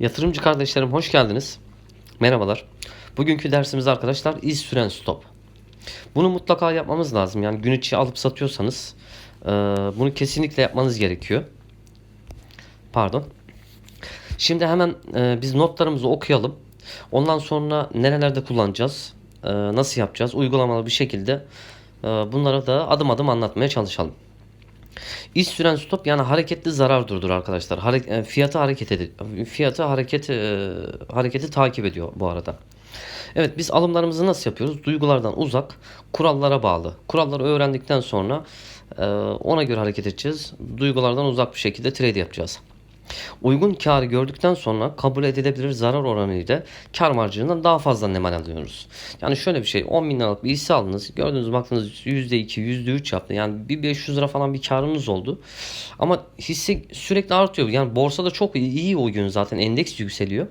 Yatırımcı kardeşlerim hoş geldiniz. Merhabalar. Bugünkü dersimiz arkadaşlar iz süren stop. Bunu mutlaka yapmamız lazım. Yani gün içi alıp satıyorsanız e, bunu kesinlikle yapmanız gerekiyor. Pardon. Şimdi hemen e, biz notlarımızı okuyalım. Ondan sonra nerelerde kullanacağız, e, nasıl yapacağız, uygulamalı bir şekilde bunlara da adım adım anlatmaya çalışalım. İş süren stop yani hareketli zarar durdur arkadaşlar. Hare- e, fiyatı hareket edi fiyatı hareket e, hareketi takip ediyor bu arada. Evet biz alımlarımızı nasıl yapıyoruz? Duygulardan uzak, kurallara bağlı. Kuralları öğrendikten sonra e, ona göre hareket edeceğiz. Duygulardan uzak bir şekilde trade yapacağız. Uygun karı gördükten sonra kabul edilebilir zarar oranı ile kar marjından daha fazla nemal alıyoruz. Yani şöyle bir şey 10 bin liralık bir hisse aldınız. Gördüğünüz baktınız %2 %3 yaptı. Yani bir 500 lira falan bir karınız oldu. Ama hisse sürekli artıyor. Yani borsada çok iyi, o gün zaten endeks yükseliyor.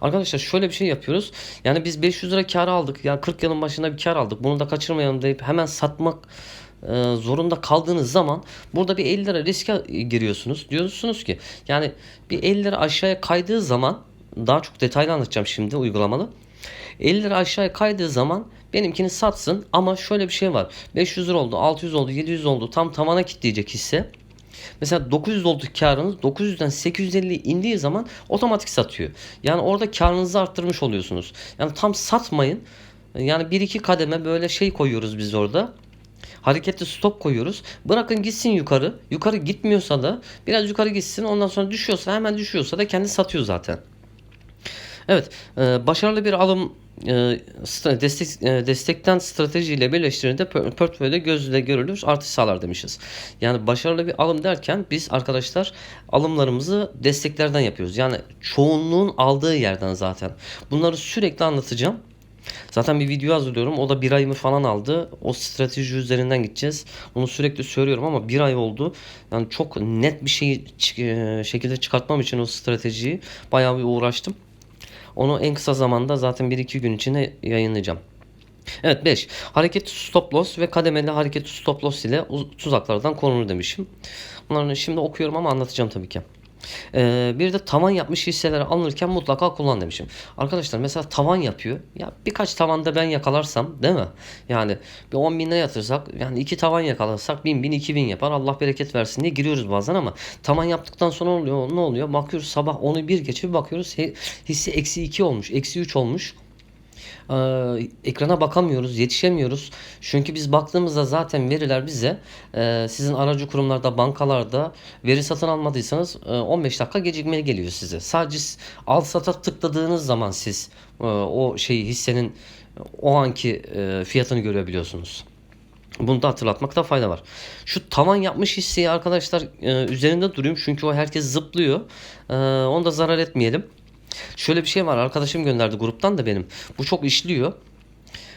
Arkadaşlar şöyle bir şey yapıyoruz. Yani biz 500 lira kar aldık. Yani 40 yılın başında bir kar aldık. Bunu da kaçırmayalım deyip hemen satmak zorunda kaldığınız zaman burada bir 50 lira riske giriyorsunuz. Diyorsunuz ki yani bir 50 lira aşağıya kaydığı zaman daha çok detaylı anlatacağım şimdi uygulamalı. 50 lira aşağıya kaydığı zaman benimkini satsın ama şöyle bir şey var. 500 lira oldu, 600 oldu, 700 oldu tam tavana kitleyecek hisse. Mesela 900 oldu karınız 900'den 850 indiği zaman otomatik satıyor. Yani orada karınızı arttırmış oluyorsunuz. Yani tam satmayın. Yani bir iki kademe böyle şey koyuyoruz biz orada. Hareketli stop koyuyoruz. Bırakın gitsin yukarı. Yukarı gitmiyorsa da biraz yukarı gitsin. Ondan sonra düşüyorsa hemen düşüyorsa da kendi satıyor zaten. Evet, e, başarılı bir alım e, destek e, destekten stratejiyle birleştirildiğinde pör- portföyde gözle görülür artış sağlar demişiz. Yani başarılı bir alım derken biz arkadaşlar alımlarımızı desteklerden yapıyoruz. Yani çoğunluğun aldığı yerden zaten. Bunları sürekli anlatacağım. Zaten bir video hazırlıyorum. O da bir ayımı falan aldı. O strateji üzerinden gideceğiz. Bunu sürekli söylüyorum ama bir ay oldu. Yani çok net bir şey e, şekilde çıkartmam için o stratejiyi bayağı bir uğraştım. Onu en kısa zamanda zaten 1-2 gün içinde yayınlayacağım. Evet 5. Hareketli stop loss ve kademeli hareketli stop loss ile uz- tuzaklardan korunur demişim. Bunları şimdi okuyorum ama anlatacağım tabii ki. Ee, bir de tavan yapmış hisseleri alınırken mutlaka kullan demişim. Arkadaşlar mesela tavan yapıyor. Ya birkaç tavanda ben yakalarsam değil mi? Yani bir 10 bin lira yatırsak yani iki tavan yakalarsak 1000 bin 2000 yapar. Allah bereket versin diye giriyoruz bazen ama tavan yaptıktan sonra oluyor ne oluyor? Bakıyoruz sabah onu bir geçe bir bakıyoruz hisse eksi 2 olmuş. Eksi 3 olmuş. Ee, ekrana bakamıyoruz, yetişemiyoruz. Çünkü biz baktığımızda zaten veriler bize e, sizin aracı kurumlarda, bankalarda veri satın almadıysanız e, 15 dakika gecikmeli geliyor size. Sadece al sata tıkladığınız zaman siz e, o şeyi hissenin o anki e, fiyatını görebiliyorsunuz. Bunu da hatırlatmakta fayda var. Şu tavan yapmış hisseyi arkadaşlar e, üzerinde durayım çünkü o herkes zıplıyor. E, onu da zarar etmeyelim. Şöyle bir şey var arkadaşım gönderdi gruptan da benim. Bu çok işliyor.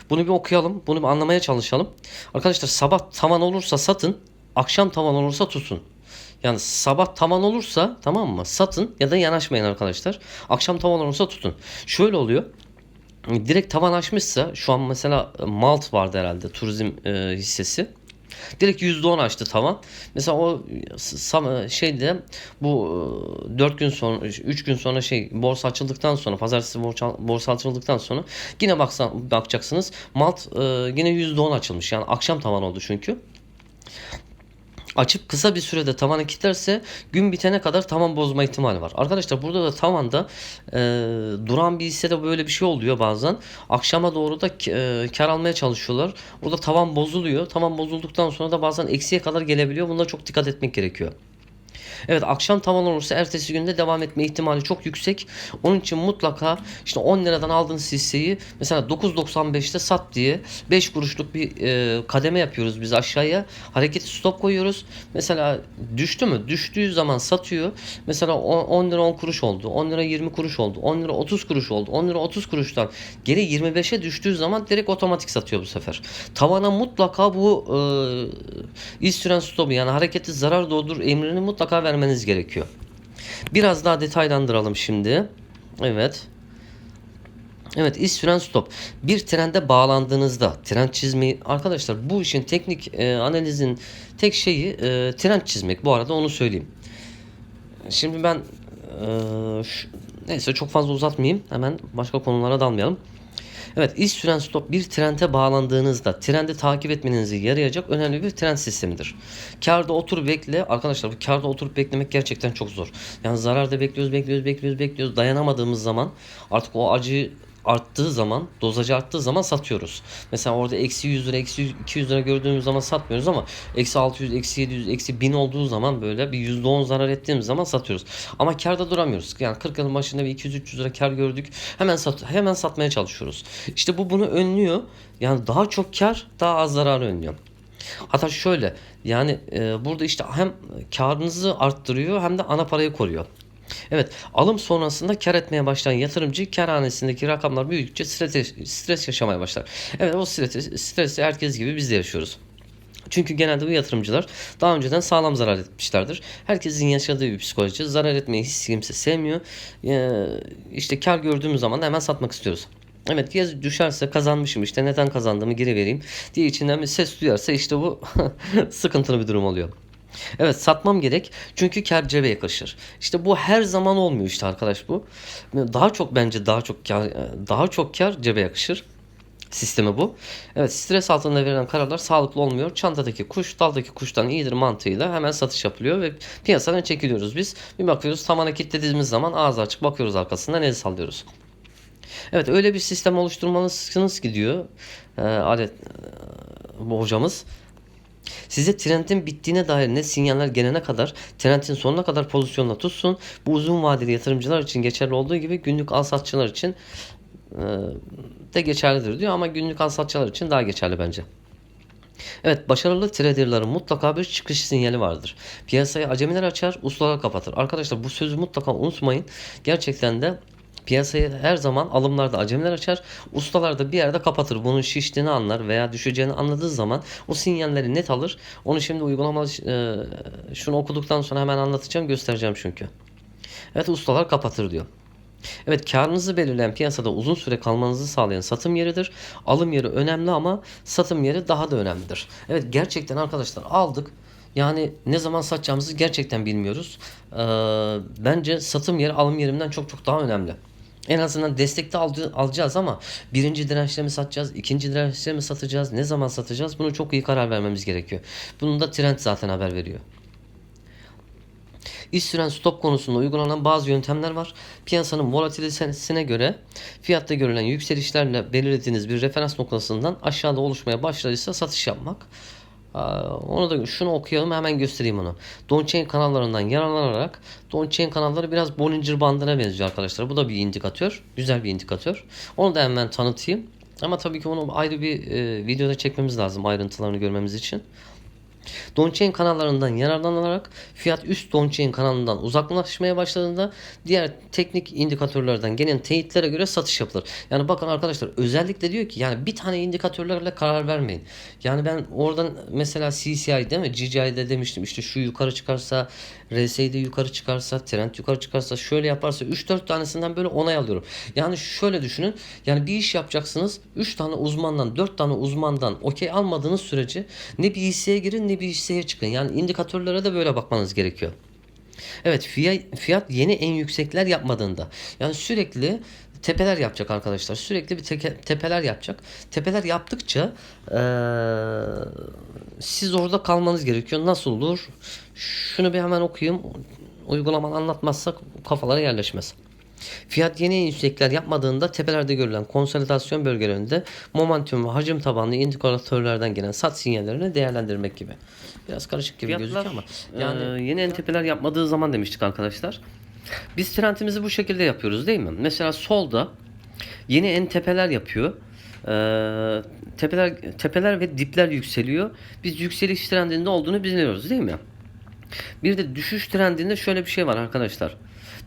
Bunu bir okuyalım. Bunu bir anlamaya çalışalım. Arkadaşlar sabah tavan olursa satın. Akşam tavan olursa tutun. Yani sabah tavan olursa tamam mı? Satın ya da yanaşmayın arkadaşlar. Akşam tavan olursa tutun. Şöyle oluyor. Direkt tavan açmışsa şu an mesela Malt vardı herhalde turizm e, hissesi. Direkt %10 açtı tavan. Mesela o şeyde bu 4 gün sonra 3 gün sonra şey borsa açıldıktan sonra pazartesi borsa açıldıktan sonra yine baksan, bakacaksınız Malt e, yine %10 açılmış. Yani akşam tavan oldu çünkü açıp kısa bir sürede tavanı kilitlerse gün bitene kadar tavan bozma ihtimali var. Arkadaşlar burada da tavanda e, duran bir hissede böyle bir şey oluyor bazen. Akşama doğru da e, kar almaya çalışıyorlar. Burada tavan bozuluyor. Tavan bozulduktan sonra da bazen eksiye kadar gelebiliyor. Bunlara çok dikkat etmek gerekiyor. Evet akşam tavan olursa ertesi günde devam etme ihtimali çok yüksek. Onun için mutlaka işte 10 liradan aldığınız hisseyi mesela 9.95'te sat diye 5 kuruşluk bir e, kademe yapıyoruz biz aşağıya. Hareketi stop koyuyoruz. Mesela düştü mü? Düştüğü zaman satıyor. Mesela 10, 10 lira 10 kuruş oldu. 10 lira 20 kuruş oldu. 10 lira 30 kuruş oldu. 10 lira 30 kuruştan geri 25'e düştüğü zaman direkt otomatik satıyor bu sefer. Tavana mutlaka bu e, iz süren stopu yani hareketi zarar doğdur emrini mutlaka vermeniz gerekiyor. Biraz daha detaylandıralım şimdi. Evet. Evet iz süren stop. Bir trende bağlandığınızda trend çizmeyi arkadaşlar bu işin teknik e, analizin tek şeyi e, trend çizmek. Bu arada onu söyleyeyim. Şimdi ben e, şu- Neyse çok fazla uzatmayayım. Hemen başka konulara dalmayalım. Evet iş süren stop bir trende bağlandığınızda trendi takip etmenizi yarayacak önemli bir trend sistemidir. Karda otur bekle. Arkadaşlar bu karda oturup beklemek gerçekten çok zor. Yani zararda bekliyoruz bekliyoruz bekliyoruz bekliyoruz. Dayanamadığımız zaman artık o acı arttığı zaman, dozajı arttığı zaman satıyoruz. Mesela orada eksi 100 lira, eksi 200 lira gördüğümüz zaman satmıyoruz ama eksi 600, eksi 700, eksi 1000 olduğu zaman böyle bir %10 zarar ettiğimiz zaman satıyoruz. Ama karda duramıyoruz. Yani 40 yılın başında bir 200-300 lira kar gördük. Hemen sat hemen satmaya çalışıyoruz. İşte bu bunu önlüyor. Yani daha çok kar, daha az zararı önlüyor. Hatta şöyle yani e, burada işte hem karınızı arttırıyor hem de ana parayı koruyor. Evet, alım sonrasında kar etmeye başlayan yatırımcı karhanesindeki rakamlar büyüdükçe stres, stres yaşamaya başlar. Evet, o stresi, stresi herkes gibi biz de yaşıyoruz. Çünkü genelde bu yatırımcılar daha önceden sağlam zarar etmişlerdir. Herkesin yaşadığı bir psikoloji. Zarar etmeyi hiç kimse sevmiyor. Ee, işte kar gördüğümüz zaman da hemen satmak istiyoruz. Evet ya düşerse kazanmışım işte neden kazandığımı geri vereyim diye içinden bir ses duyarsa işte bu sıkıntılı bir durum oluyor. Evet satmam gerek çünkü kar cebe yakışır. İşte bu her zaman olmuyor işte arkadaş bu. Daha çok bence daha çok kar, daha çok kar cebe yakışır. Sistemi bu. Evet stres altında verilen kararlar sağlıklı olmuyor. Çantadaki kuş daldaki kuştan iyidir mantığıyla hemen satış yapılıyor ve piyasadan çekiliyoruz biz. Bir bakıyoruz tamana kilitlediğimiz zaman ağzı açık bakıyoruz arkasından el sallıyoruz. Evet öyle bir sistem oluşturmalısınız ki diyor e, alet e, bu hocamız. Size trendin bittiğine dair net sinyaller gelene kadar trendin sonuna kadar pozisyonla tutsun. Bu uzun vadeli yatırımcılar için geçerli olduğu gibi günlük al satçılar için e, de geçerlidir diyor ama günlük al satçılar için daha geçerli bence. Evet başarılı traderların mutlaka bir çıkış sinyali vardır. Piyasayı acemiler açar, ustalar kapatır. Arkadaşlar bu sözü mutlaka unutmayın. Gerçekten de Piyasayı her zaman alımlarda acemiler açar. Ustalar da bir yerde kapatır. Bunun şiştiğini anlar veya düşeceğini anladığı zaman o sinyalleri net alır. Onu şimdi uygulama e, şunu okuduktan sonra hemen anlatacağım göstereceğim çünkü. Evet ustalar kapatır diyor. Evet karınızı belirleyen piyasada uzun süre kalmanızı sağlayan satım yeridir. Alım yeri önemli ama satım yeri daha da önemlidir. Evet gerçekten arkadaşlar aldık. Yani ne zaman satacağımızı gerçekten bilmiyoruz. Ee, bence satım yeri alım yerimden çok çok daha önemli. En azından destekte alacağız ama birinci dirençle mi satacağız, ikinci dirençle mi satacağız, ne zaman satacağız bunu çok iyi karar vermemiz gerekiyor. Bunun da trend zaten haber veriyor. İş süren stop konusunda uygulanan bazı yöntemler var. Piyasanın volatilitesine göre fiyatta görülen yükselişlerle belirlediğiniz bir referans noktasından aşağıda oluşmaya başladıysa satış yapmak. Onu da şunu okuyalım hemen göstereyim onu. Donchain kanallarından yararlanarak Donchain kanalları biraz Bollinger bandına benziyor arkadaşlar. Bu da bir indikatör. Güzel bir indikatör. Onu da hemen tanıtayım. Ama tabii ki onu ayrı bir e, videoda çekmemiz lazım ayrıntılarını görmemiz için. Donchain kanallarından yararlanarak fiyat üst Donchain kanalından uzaklaşmaya başladığında diğer teknik indikatörlerden gelen teyitlere göre satış yapılır. Yani bakın arkadaşlar özellikle diyor ki yani bir tane indikatörlerle karar vermeyin. Yani ben oradan mesela CCI değil mi? GCI'de demiştim işte şu yukarı çıkarsa RSI'de yukarı çıkarsa trend yukarı çıkarsa şöyle yaparsa 3-4 tanesinden böyle onay alıyorum. Yani şöyle düşünün. Yani bir iş yapacaksınız. 3 tane uzmandan 4 tane uzmandan okey almadığınız sürece ne bir hisseye girin ne bir hisseye çıkın. Yani indikatörlere de böyle bakmanız gerekiyor. Evet fiyat, fiyat yeni en yüksekler yapmadığında yani sürekli tepeler yapacak arkadaşlar. Sürekli bir teke, tepeler yapacak. Tepeler yaptıkça ee, siz orada kalmanız gerekiyor. Nasıl olur? Şunu bir hemen okuyayım. Uygulamanı anlatmazsak kafalara yerleşmez. Fiyat yeni yüksekler yapmadığında tepelerde görülen konsolidasyon bölgelerinde momentum ve hacim tabanlı indikatörlerden gelen sat sinyallerini değerlendirmek gibi. Biraz karışık gibi Fiyatlar, gözüküyor ama yani e, yeni en tepeler yapmadığı zaman demiştik arkadaşlar. Biz trendimizi bu şekilde yapıyoruz değil mi? Mesela solda yeni en tepeler yapıyor. Ee, tepeler tepeler ve dipler yükseliyor. Biz yükseliş trendinde olduğunu biliyoruz değil mi? Bir de düşüş trendinde şöyle bir şey var arkadaşlar.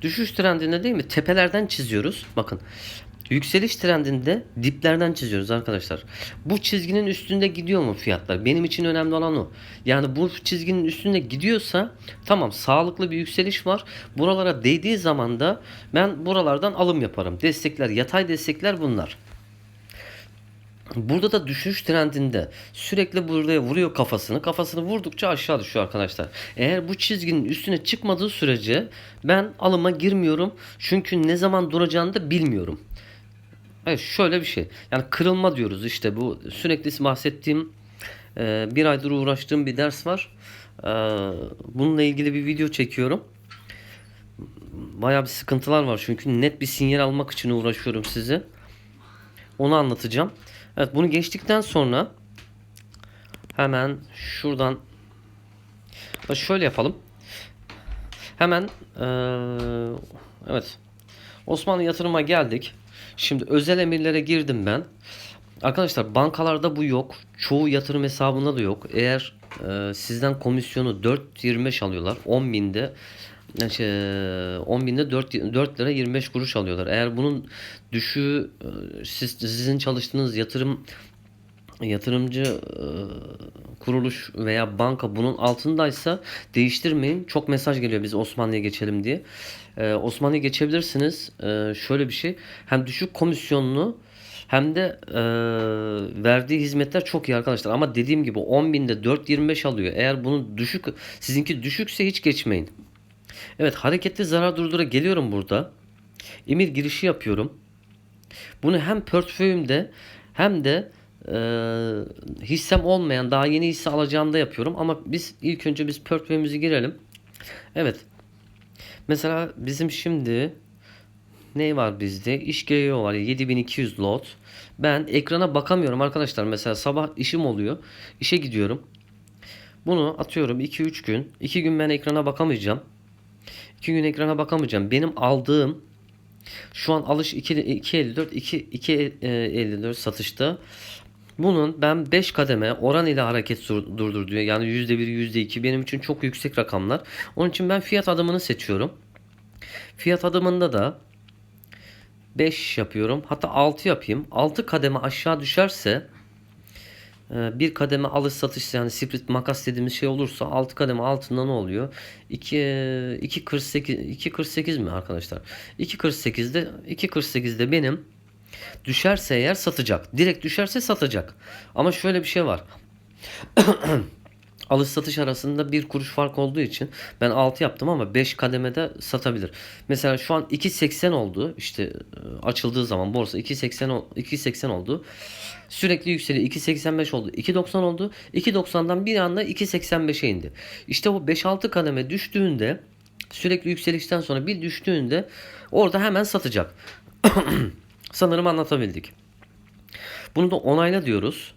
Düşüş trendinde değil mi? Tepelerden çiziyoruz. Bakın. Yükseliş trendinde diplerden çiziyoruz arkadaşlar. Bu çizginin üstünde gidiyor mu fiyatlar? Benim için önemli olan o. Yani bu çizginin üstünde gidiyorsa tamam sağlıklı bir yükseliş var. Buralara değdiği zaman da ben buralardan alım yaparım. Destekler, yatay destekler bunlar. Burada da düşüş trendinde sürekli buraya vuruyor kafasını. Kafasını vurdukça aşağı düşüyor arkadaşlar. Eğer bu çizginin üstüne çıkmadığı sürece ben alıma girmiyorum. Çünkü ne zaman duracağını da bilmiyorum. Evet şöyle bir şey. Yani kırılma diyoruz işte bu sürekli bahsettiğim e, bir aydır uğraştığım bir ders var. E, bununla ilgili bir video çekiyorum. Bayağı bir sıkıntılar var çünkü net bir sinyal almak için uğraşıyorum size. Onu anlatacağım. Evet bunu geçtikten sonra hemen şuradan şöyle yapalım. Hemen eee, evet Osmanlı yatırıma geldik. Şimdi özel emirlere girdim ben. Arkadaşlar bankalarda bu yok. Çoğu yatırım hesabında da yok. Eğer e, sizden komisyonu 4.25 alıyorlar. 10 binde şey, 10 binde 4, 4 lira 25 kuruş alıyorlar. Eğer bunun düşüğü e, siz, sizin çalıştığınız yatırım yatırımcı e, kuruluş veya banka bunun altındaysa değiştirmeyin. Çok mesaj geliyor biz Osmanlı'ya geçelim diye. E, Osmanlı'ya geçebilirsiniz. Şöyle bir şey. Hem düşük komisyonlu hem de e, verdiği hizmetler çok iyi arkadaşlar. Ama dediğim gibi 10 binde 4.25 alıyor. Eğer bunun düşük sizinki düşükse hiç geçmeyin. Evet hareketli zarar durdura geliyorum burada. Emir girişi yapıyorum. Bunu hem portföyümde hem de e, hissem olmayan daha yeni hisse alacağımda yapıyorum. Ama biz ilk önce biz portföyümüzü girelim. Evet. Mesela bizim şimdi ne var bizde? İş GEO var 7200 lot. Ben ekrana bakamıyorum arkadaşlar. Mesela sabah işim oluyor. İşe gidiyorum. Bunu atıyorum 2-3 gün. 2 gün ben ekrana bakamayacağım. 2 gün ekrana bakamayacağım. Benim aldığım şu an alış 2.54 2.54 satışta. Bunun ben 5 kademe oran ile hareket durdur diyor. Yani %1 %2 benim için çok yüksek rakamlar. Onun için ben fiyat adımını seçiyorum. Fiyat adımında da 5 yapıyorum. Hatta 6 yapayım. 6 kademe aşağı düşerse bir kademe alış satış yani split makas dediğimiz şey olursa 6 kademe altında ne oluyor? 2 2.48 2.48 mi arkadaşlar? 2.48'de 2.48'de benim düşerse eğer satacak. Direkt düşerse satacak. Ama şöyle bir şey var. alış satış arasında bir kuruş fark olduğu için ben 6 yaptım ama 5 kademede satabilir. Mesela şu an 2.80 oldu. İşte e, açıldığı zaman borsa 2.80 2.80 oldu. Sürekli yükseliyor. 2.85 oldu. 2.90 oldu. 2.90'dan bir anda 2.85'e indi. İşte bu 5-6 kademe düştüğünde sürekli yükselişten sonra bir düştüğünde orada hemen satacak. Sanırım anlatabildik. Bunu da onayla diyoruz.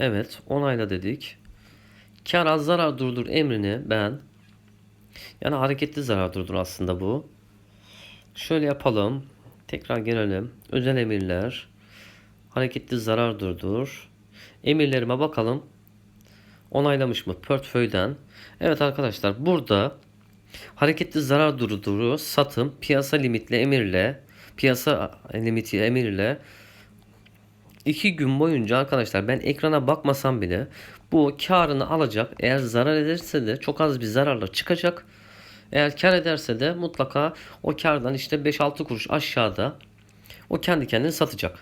Evet onayla dedik. Kar az zarar durdur emrini ben yani hareketli zarar durdur aslında bu. Şöyle yapalım. Tekrar gelelim. Özel emirler. Hareketli zarar durdur. Emirlerime bakalım. Onaylamış mı? Portföyden. Evet arkadaşlar burada hareketli zarar durduru satım piyasa limitli emirle piyasa limiti emirle 2 gün boyunca arkadaşlar ben ekrana bakmasam bile bu karını alacak. Eğer zarar ederse de çok az bir zararla çıkacak. Eğer kar ederse de mutlaka o kardan işte 5-6 kuruş aşağıda o kendi kendini satacak.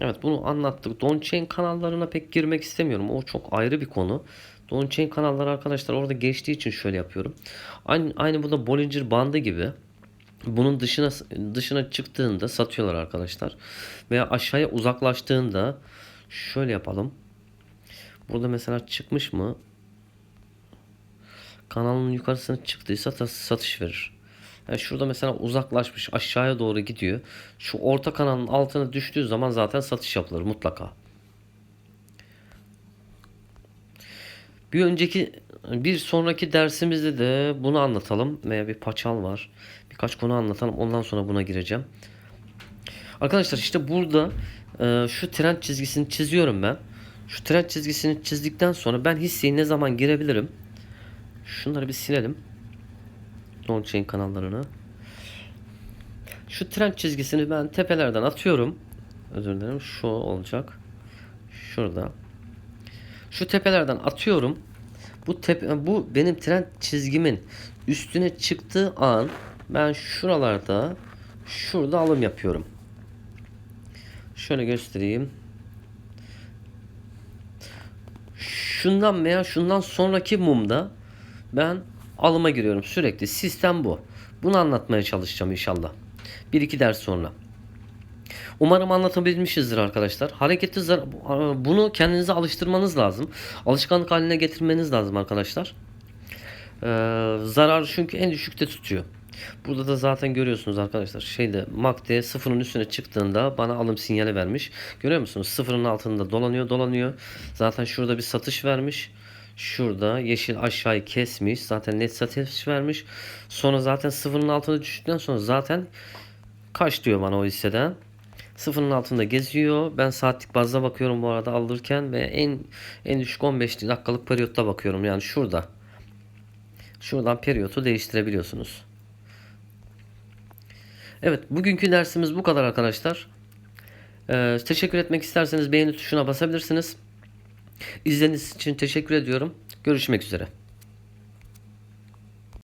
Evet bunu anlattık. Donchain kanallarına pek girmek istemiyorum. O çok ayrı bir konu. Donchain kanalları arkadaşlar orada geçtiği için şöyle yapıyorum. Aynı, aynı bu Bollinger bandı gibi. Bunun dışına dışına çıktığında satıyorlar arkadaşlar. Veya aşağıya uzaklaştığında şöyle yapalım. Burada mesela çıkmış mı? Kanalın yukarısına çıktıysa satış verir. Yani şurada mesela uzaklaşmış aşağıya doğru gidiyor. Şu orta kanalın altına düştüğü zaman zaten satış yapılır mutlaka. Bir önceki bir sonraki dersimizde de bunu anlatalım veya bir paçal var. Birkaç konu anlatalım ondan sonra buna gireceğim. Arkadaşlar işte burada e, şu trend çizgisini çiziyorum ben. Şu trend çizgisini çizdikten sonra ben hisseyi ne zaman girebilirim? Şunları bir silelim. On-chain kanallarını. Şu trend çizgisini ben tepelerden atıyorum. Özür dilerim. Şu olacak. Şurada. Şu tepelerden atıyorum. Bu tepe bu benim trend çizgimin üstüne çıktığı an ben şuralarda şurada alım yapıyorum. Şöyle göstereyim. Şundan veya şundan sonraki mumda ben alıma giriyorum sürekli. Sistem bu. Bunu anlatmaya çalışacağım inşallah. Bir iki ders sonra. Umarım anlatabilmişizdir arkadaşlar. Hareketli zar- bunu kendinize alıştırmanız lazım. Alışkanlık haline getirmeniz lazım arkadaşlar. Ee, zarar çünkü en düşükte tutuyor. Burada da zaten görüyorsunuz arkadaşlar. Şeyde MACD sıfırın üstüne çıktığında bana alım sinyali vermiş. Görüyor musunuz? Sıfırın altında dolanıyor dolanıyor. Zaten şurada bir satış vermiş. Şurada yeşil aşağıyı kesmiş. Zaten net satış vermiş. Sonra zaten sıfırın altına düştükten sonra zaten kaç diyor bana o hisseden. Sıfırın altında geziyor. Ben saatlik bazda bakıyorum bu arada alırken ve en en düşük 15 dakikalık periyotta bakıyorum. Yani şurada. Şuradan periyotu değiştirebiliyorsunuz. Evet bugünkü dersimiz bu kadar arkadaşlar. Ee, teşekkür etmek isterseniz beğeni tuşuna basabilirsiniz. İzlediğiniz için teşekkür ediyorum. Görüşmek üzere.